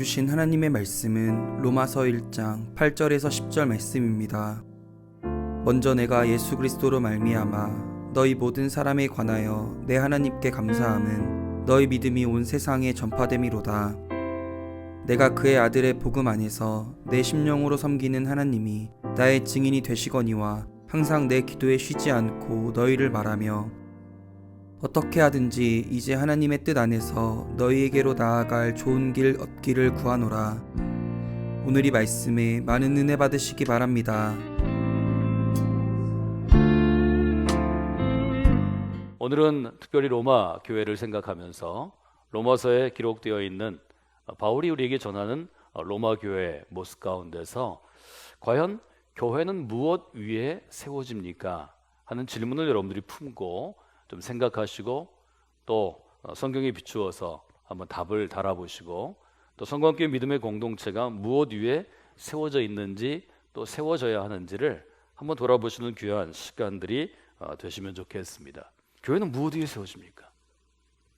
주신 하나님의 말씀은 로마서 1장 8절에서 10절 말씀입니다. 먼저 내가 예수 그리스도로 말미암아 너희 모든 사람에 관하여 내 하나님께 감사함은 너희 믿음이 온 세상에 전파됨이로다. 내가 그의 아들의 복음 안에서 내 심령으로 섬기는 하나님이 나의 증인이 되시거니와 항상 내 기도에 쉬지 않고 너희를 말하며 어떻게 하든지 이제 하나님의 뜻 안에서 너희에게로 나아갈 좋은 길 얻기를 구하노라. 오늘 이 말씀에 많은 은혜 받으시기 바랍니다. 오늘은 특별히 로마 교회를 생각하면서 로마서에 기록되어 있는 바울이 우리에게 전하는 로마 교회 모습 가운데서 과연 교회는 무엇 위에 세워집니까? 하는 질문을 여러분들이 품고 좀 생각하시고 또 성경에 비추어서 한번 답을 달아보시고 또 성광교회 믿음의 공동체가 무엇 위에 세워져 있는지 또 세워져야 하는지를 한번 돌아보시는 귀한 시간들이 어, 되시면 좋겠습니다. 교회는 무엇 위에 세워집니까?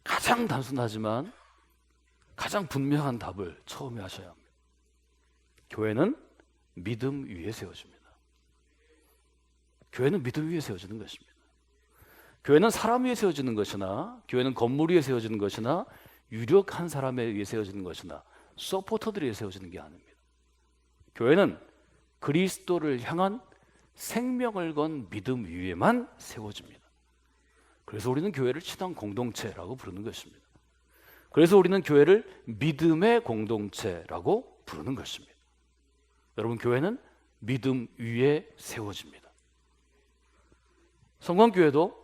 가장 단순하지만 가장 분명한 답을 처음에 하셔야 합니다. 교회는 믿음 위에 세워집니다. 교회는 믿음 위에 세워지는 것입니다. 교회는 사람 위에 세워지는 것이나 교회는 건물 위에 세워지는 것이나 유력한 사람에 의해 세워지는 것이나 서포터들에 의해 세워지는 게 아닙니다. 교회는 그리스도를 향한 생명을 건 믿음 위에만 세워집니다. 그래서 우리는 교회를 신앙 공동체라고 부르는 것입니다. 그래서 우리는 교회를 믿음의 공동체라고 부르는 것입니다. 여러분 교회는 믿음 위에 세워집니다. 성광교회도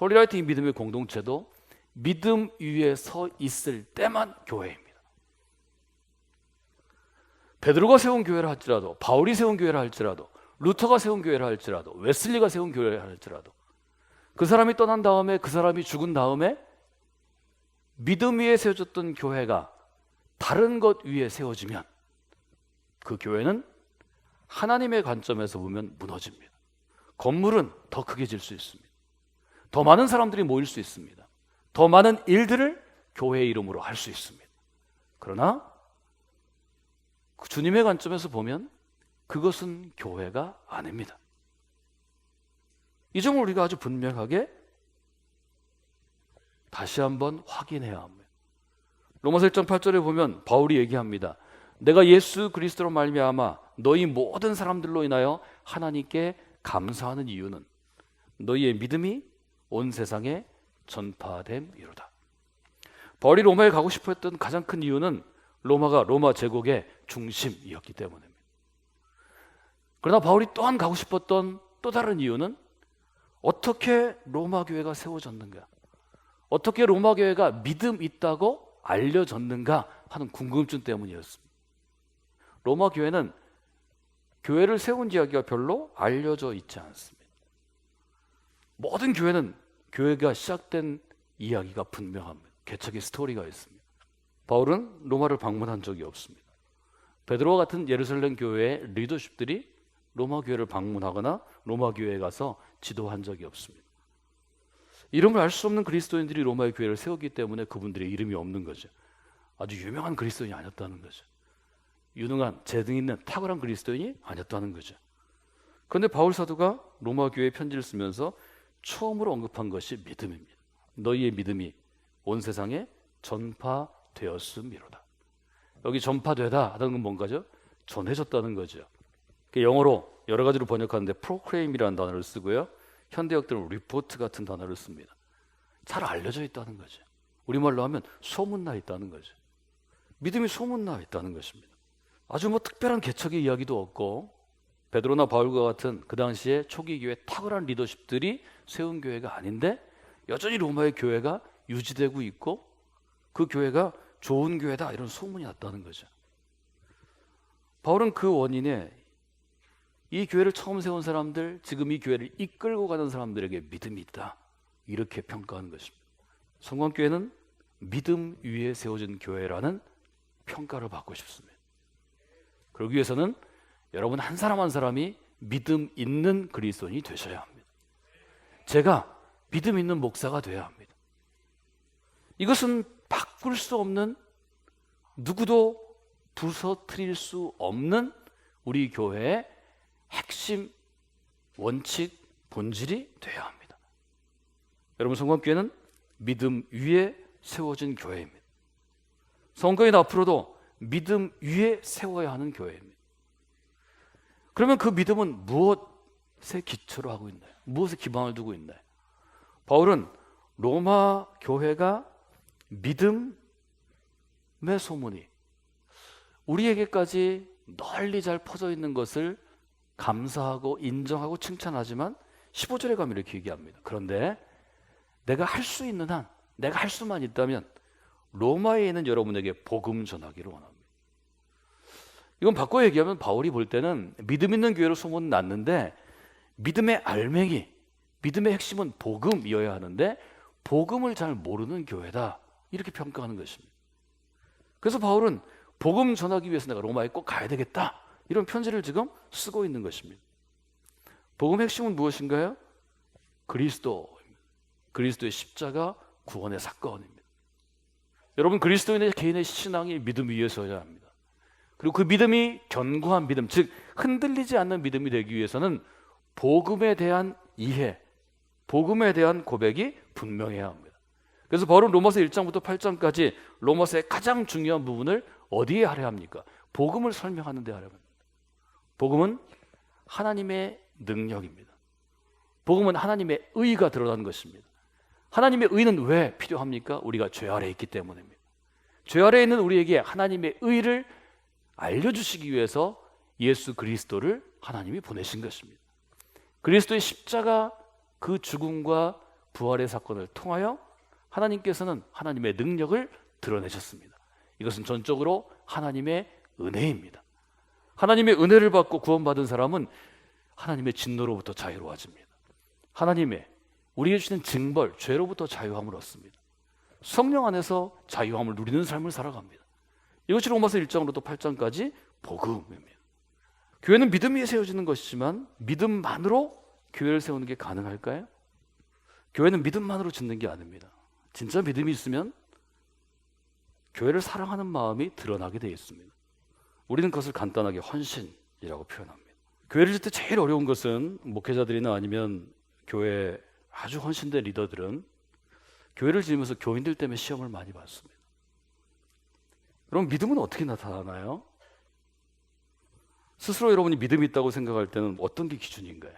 홀리라이팅 믿음의 공동체도 믿음 위에 서 있을 때만 교회입니다. 베드로가 세운 교회를 할지라도 바울이 세운 교회를 할지라도 루터가 세운 교회를 할지라도 웨슬리가 세운 교회를 할지라도 그 사람이 떠난 다음에 그 사람이 죽은 다음에 믿음 위에 세워졌던 교회가 다른 것 위에 세워지면 그 교회는 하나님의 관점에서 보면 무너집니다. 건물은 더 크게 질 수 있습니다. 더 많은 사람들이 모일 수 있습니다. 더 많은 일들을 교회의 이름으로 할 수 있습니다. 그러나 그 주님의 관점에서 보면 그것은 교회가 아닙니다. 이 점을 우리가 아주 분명하게 다시 한번 확인해야 합니다. 로마서 1장 8절에 보면 바울이 얘기합니다. 내가 예수 그리스도로 말미암아 너희 모든 사람들로 인하여 하나님께 감사하는 이유는 너희의 믿음이 온 세상에 전파됨이로다. 바울이 로마에 가고 싶어 했던 가장 큰 이유는 로마가 로마 제국의 중심이었기 때문입니다. 그러나 바울이 또한 가고 싶었던 또 다른 이유는 어떻게 로마 교회가 세워졌는가? 어떻게 로마 교회가 믿음 있다고 알려졌는가 하는 궁금증 때문이었습니다. 로마 교회는 교회를 세운 이야기가 별로 알려져 있지 않습니다. 모든 교회는 교회가 시작된 이야기가 분명합니다. 개척의 스토리가 있습니다. 바울은 로마를 방문한 적이 없습니다. 베드로와 같은 예루살렘 교회의 리더십들이 로마 교회를 방문하거나 로마 교회에 가서 지도한 적이 없습니다. 이름을 알 수 없는 그리스도인들이 로마의 교회를 세웠기 때문에 그분들의 이름이 없는 거죠. 아주 유명한 그리스도인이 아니었다는 거죠. 유능한 재능 있는 탁월한 그리스도인이 아니었다는 거죠. 그런데 바울 사도가 로마 교회 편지를 쓰면서 처음으로 언급한 것이 믿음입니다. 너희의 믿음이 온 세상에 전파되었음이로다. 여기 전파되다 하는 건 뭔가죠? 전해졌다는 거죠. 영어로 여러 가지로 번역하는데 proclaim이라는 단어를 쓰고요. 현대역들은 report 같은 단어를 씁니다. 잘 알려져 있다는 거죠. 우리말로 하면 소문나 있다는 거죠. 믿음이 소문나 있다는 것입니다. 아주 뭐 특별한 개척의 이야기도 없고 베드로나 바울과 같은 그 당시에 초기 교회 탁월한 리더십들이 세운 교회가 아닌데 여전히 로마의 교회가 유지되고 있고 그 교회가 좋은 교회다 이런 소문이 났다는 거죠. 바울은 그 원인에 이 교회를 처음 세운 사람들, 지금 이 교회를 이끌고 가는 사람들에게 믿음이 있다. 이렇게 평가하는 것입니다. 성광교회는 믿음 위에 세워진 교회라는 평가를 받고 싶습니다. 그러기 위해서는 여러분 한 사람 한 사람이 믿음 있는 그리스도인이 되셔야 합니다. 제가 믿음 있는 목사가 돼야 합니다. 이것은 바꿀 수 없는 누구도 부서뜨릴 수 없는 우리 교회의 핵심 원칙 본질이 되어야 합니다. 여러분 성광교회는 믿음 위에 세워진 교회입니다. 성광교회는 앞으로도 믿음 위에 세워야 하는 교회입니다. 그러면 그 믿음은 무엇에 기초로 하고 있나요? 무엇에 기반을 두고 있나요? 바울은 로마 교회가 믿음의 소문이 우리에게까지 널리 잘 퍼져 있는 것을 감사하고 인정하고 칭찬하지만 15절에 가면 이렇게 얘기합니다. 그런데 내가 할 수 있는 한, 내가 할 수만 있다면 로마에 있는 여러분에게 복음 전하기를 원합니다. 이건 바꿔 얘기하면 바울이 볼 때는 믿음 있는 교회로 소문 났는데 믿음의 알맹이, 믿음의 핵심은 복음이어야 하는데 복음을 잘 모르는 교회다. 이렇게 평가하는 것입니다. 그래서 바울은 복음 전하기 위해서 내가 로마에 꼭 가야 되겠다. 이런 편지를 지금 쓰고 있는 것입니다. 복음의 핵심은 무엇인가요? 그리스도. 그리스도의 십자가 구원의 사건입니다. 여러분 그리스도인의 개인의 신앙이 믿음 위에 서야 합니다. 그리고 그 믿음이 견고한 믿음, 즉 흔들리지 않는 믿음이 되기 위해서는 복음에 대한 이해, 복음에 대한 고백이 분명해야 합니다. 그래서 바울은 로마서 1장부터 8장까지 로마서의 가장 중요한 부분을 어디에 하려 합니까? 복음을 설명하는 데 하려 합니다. 복음은 하나님의 능력입니다. 복음은 하나님의 의가 드러나는 것입니다. 하나님의 의는 왜 필요합니까? 우리가 죄 아래 에 있기 때문입니다. 죄 아래 에 있는 우리에게 하나님의 의를 알려주시기 위해서 예수 그리스도를 하나님이 보내신 것입니다. 그리스도의 십자가 그 죽음과 부활의 사건을 통하여 하나님께서는 하나님의 능력을 드러내셨습니다. 이것은 전적으로 하나님의 은혜입니다. 하나님의 은혜를 받고 구원받은 사람은 하나님의 진노로부터 자유로워집니다. 하나님의 우리에게 주시는 징벌, 죄로부터 자유함을 얻습니다. 성령 안에서 자유함을 누리는 삶을 살아갑니다. 이것이 로마서 1장으로부터 8장까지 복음입니다. 교회는 믿음 위에 세워지는 것이지만 믿음만으로 교회를 세우는 게 가능할까요? 교회는 믿음만으로 짓는 게 아닙니다. 진짜 믿음이 있으면 교회를 사랑하는 마음이 드러나게 되어 있습니다. 우리는 그것을 간단하게 헌신이라고 표현합니다. 교회를 짓때 제일 어려운 것은 목회자들이나 아니면 교회 아주 헌신된 리더들은 교회를 지으면서 교인들 때문에 시험을 많이 받습니다. 그럼 믿음은 어떻게 나타나나요? 스스로 여러분이 믿음이 있다고 생각할 때는 어떤 게 기준인가요?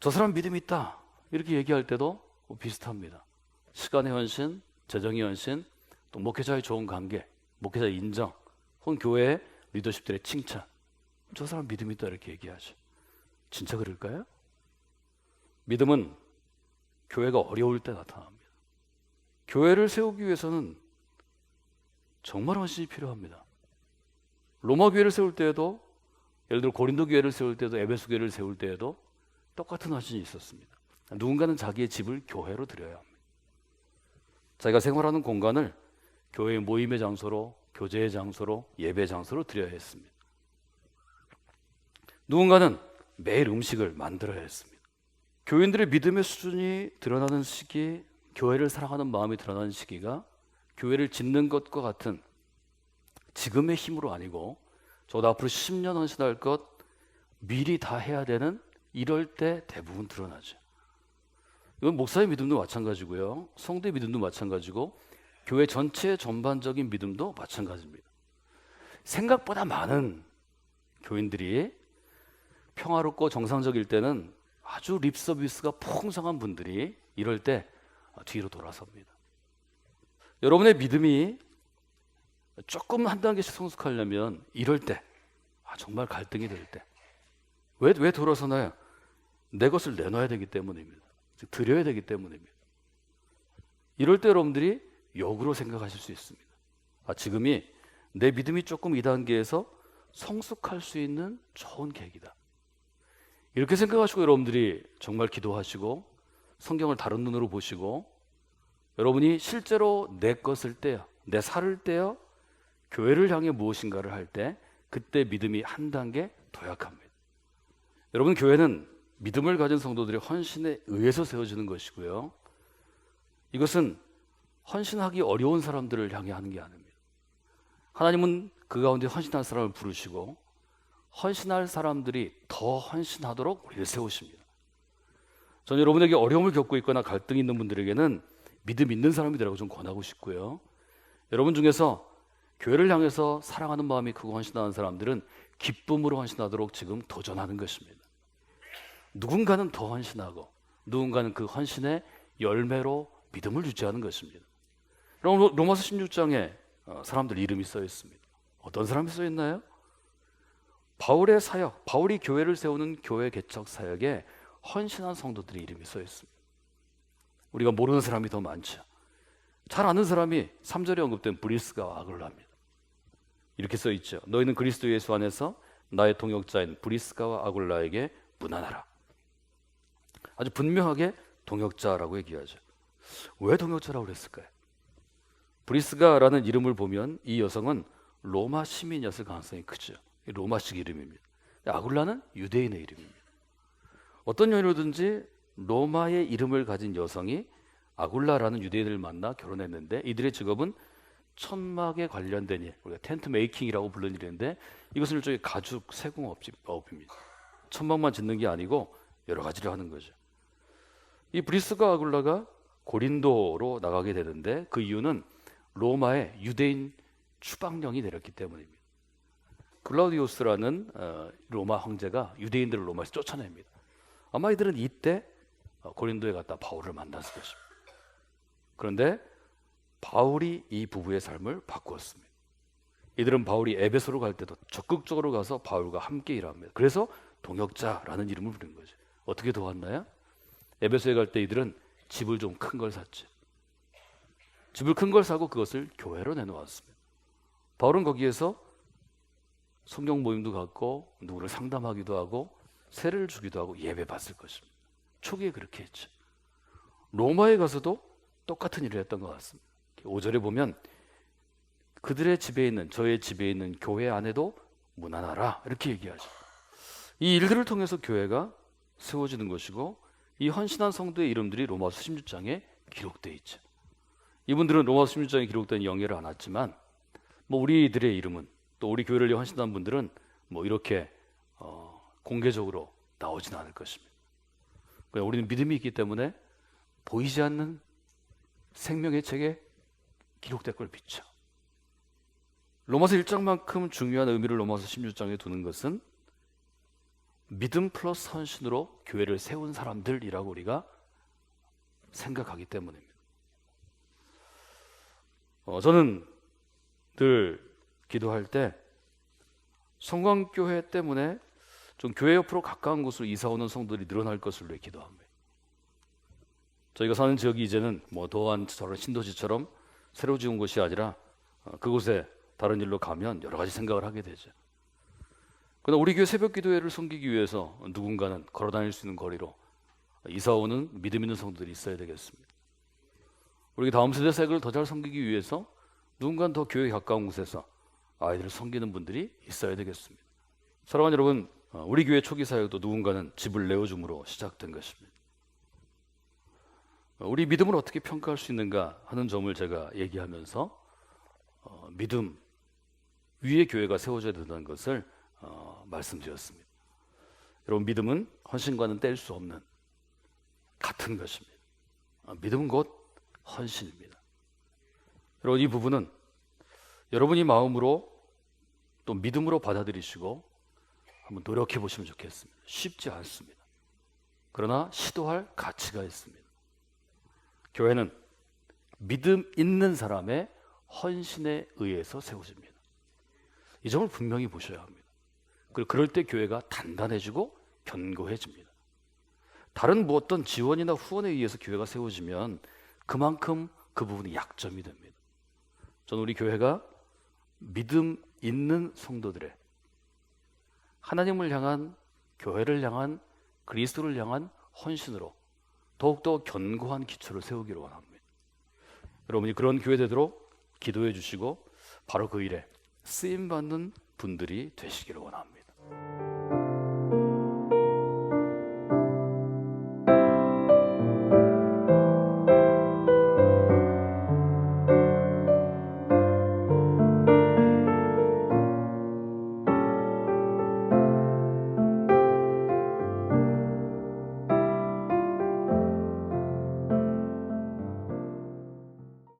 저 사람 믿음이 있다. 이렇게 얘기할 때도 뭐 비슷합니다. 시간의 헌신, 재정의 헌신, 또 목회자의 좋은 관계, 목회자의 인정, 혹은 교회의 리더십들의 칭찬. 저 사람 믿음이 있다 이렇게 얘기하죠. 진짜 그럴까요? 믿음은 교회가 어려울 때 나타납니다. 교회를 세우기 위해서는 정말 헌신이 필요합니다. 로마 교회를 세울 때에도 예를 들어 고린도 교회를 세울 때도 에베소 교회를 세울 때에도 똑같은 헌신이 있었습니다. 누군가는 자기의 집을 교회로 드려야 합니다. 자기가 생활하는 공간을 교회의 모임의 장소로, 교제의 장소로, 예배 장소로 드려야 했습니다. 누군가는 매일 음식을 만들어야 했습니다. 교인들의 믿음의 수준이 드러나는 시기, 교회를 사랑하는 마음이 드러나는 시기가 교회를 짓는 것과 같은 지금의 힘으로 아니고 저도 앞으로 10년 헌신할 것 미리 다 해야 되는 이럴 때 대부분 드러나죠. 이건 목사의 믿음도 마찬가지고요. 성도의 믿음도 마찬가지고 교회 전체 전반적인 믿음도 마찬가지입니다. 생각보다 많은 교인들이 평화롭고 정상적일 때는 아주 립 서비스가 풍성한 분들이 이럴 때 뒤로 돌아섭니다. 여러분의 믿음이 조금 한 단계씩 성숙하려면 이럴 때, 아, 정말 갈등이 될 때, 왜, 왜 돌아서나요? 내 것을 내놔야 되기 때문입니다. 즉, 드려야 되기 때문입니다. 이럴 때 여러분들이 역으로 생각하실 수 있습니다. 아, 지금이 내 믿음이 조금 이 단계에서 성숙할 수 있는 좋은 계기다. 이렇게 생각하시고 여러분들이 정말 기도하시고 성경을 다른 눈으로 보시고 여러분이 실제로 내 것을 떼어 내 살을 떼어 교회를 향해 무엇인가를 할 때 그때 믿음이 한 단계 도약합니다. 여러분 교회는 믿음을 가진 성도들의 헌신에 의해서 세워지는 것이고요. 이것은 헌신하기 어려운 사람들을 향해 하는 게 아닙니다. 하나님은 그 가운데 헌신할 사람을 부르시고 헌신할 사람들이 더 헌신하도록 우리를 세우십니다. 저는 여러분에게 어려움을 겪고 있거나 갈등이 있는 분들에게는 믿음 있는 사람이 되라고 좀 권하고 싶고요. 여러분 중에서 교회를 향해서 사랑하는 마음이 크고 헌신하는 사람들은 기쁨으로 헌신하도록 지금 도전하는 것입니다. 누군가는 더 헌신하고 누군가는 그 헌신의 열매로 믿음을 유지하는 것입니다. 로마서 16장에 어, 사람들 이름이 써 있습니다. 어떤 사람이 써 있나요? 바울의 사역, 바울이 교회를 세우는 교회 개척 사역에 헌신한 성도들의 이름이 써 있습니다. 우리가 모르는 사람이 더 많죠. 잘 아는 사람이 3절에 언급된 브리스가 아글라입니다. 이렇게 써 있죠. 너희는 그리스도 예수 안에서 나의 동역자인 브리스가와 아굴라에게 무난하라. 아주 분명하게 동역자라고 얘기하죠. 왜 동역자라고 그랬을까요? 브리스가라는 이름을 보면 이 여성은 로마 시민이었을 가능성이 크죠. 이 로마식 이름입니다. 아굴라는 유대인의 이름입니다. 어떤 연유든지 로마의 이름을 가진 여성이 아굴라라는 유대인을 만나 결혼했는데 이들의 직업은 천막에 관련된 일, 우리가 텐트 메이킹이라고 부르는 일인데 이것은 일종의 가죽 세공업입니다. 천막만 짓는 게 아니고 여러 가지를 하는 거죠. 이 브리스가 아굴라가 고린도로 나가게 되는데 그 이유는 로마에 유대인 추방령이 내렸기 때문입니다. 글라우디오스라는 어, 로마 황제가 유대인들을 로마에서 쫓아냅니다. 아마 이들은 이때 어, 고린도에 갔다 바울을 만났을 것입니다. 그런데 바울이 이 부부의 삶을 바꾸었습니다. 이들은 바울이 에베소로 갈 때도 적극적으로 가서 바울과 함께 일합니다. 그래서 동역자라는 이름을 부른 거죠. 어떻게 도왔나요? 에베소에 갈 때 이들은 집을 좀 큰 걸 샀죠. 집을 큰 걸 사고 그것을 교회로 내놓았습니다. 바울은 거기에서 성경 모임도 갖고 누구를 상담하기도 하고 세를 주기도 하고 예배 받을 것입니다. 초기에 그렇게 했죠. 로마에 가서도 똑같은 일을 했던 것 같습니다. 5절에 보면 그들의 집에 있는 저의 집에 있는 교회 안에도 무난하라 이렇게 얘기하죠. 이 일들을 통해서 교회가 세워지는 것이고 이 헌신한 성도의 이름들이 로마서 16장에 기록되어 있죠. 이분들은 로마서 16장에 기록된 영예를 안 왔지만 뭐 우리들의 이름은 또 우리 교회를 헌신한 분들은 뭐 이렇게 어, 공개적으로 나오지는 않을 것입니다. 우리는 믿음이 있기 때문에 보이지 않는 생명의 책에 기록될 걸 믿죠. 로마서 1장만큼 중요한 의미를 로마서 16장에 두는 것은 믿음 플러스 헌신으로 교회를 세운 사람들이라고 우리가 생각하기 때문입니다. 어, 저는 늘 기도할 때 성광교회 때문에 좀 교회 옆으로 가까운 곳으로 이사 오는 성들이 늘어날 것을 기도합니다. 저희가 사는 지역이 이제는 뭐 도안 저런 신도시처럼 새로 지은 곳이 아니라 어, 그곳에 다른 일로 가면 여러 가지 생각을 하게 되죠. 그러나 우리 교회 새벽 기도회를 섬기기 위해서 누군가는 걸어 다닐 수 있는 거리로 이사 오는 믿음 있는 성도들이 있어야 되겠습니다. 우리 다음 세대 세대를 더 잘 섬기기 위해서 누군가는 더 교회 가까운 곳에서 아이들을 섬기는 분들이 있어야 되겠습니다. 사랑하는 여러분, 어, 우리 교회 초기 사역도 누군가는 집을 내어줌으로 시작된 것입니다. 어, 우리 믿음을 어떻게 평가할 수 있는가 하는 점을 제가 얘기하면서 어, 믿음 위에 교회가 세워져야 된다는 것을 어, 말씀드렸습니다. 여러분 믿음은 헌신과는 뗄 수 없는 같은 것입니다. 어, 믿음은 곧 헌신입니다. 여러분 이 부분은 여러분이 마음으로 또 믿음으로 받아들이시고 한번 노력해 보시면 좋겠습니다. 쉽지 않습니다. 그러나 시도할 가치가 있습니다. 교회는 믿음 있는 사람의 헌신에 의해서 세워집니다. 이 점을 분명히 보셔야 합니다. 그리고 그럴 때 교회가 단단해지고 견고해집니다. 다른 뭐 어떤 지원이나 후원에 의해서 교회가 세워지면 그만큼 그 부분이 약점이 됩니다. 저는 우리 교회가 믿음 있는 성도들의 하나님을 향한 교회를 향한 그리스도를 향한 헌신으로 더욱더 견고한 기초를 세우기를 원합니다. 여러분이 그런 교회 되도록 기도해 주시고 바로 그 일에 쓰임 받는 분들이 되시기를 원합니다.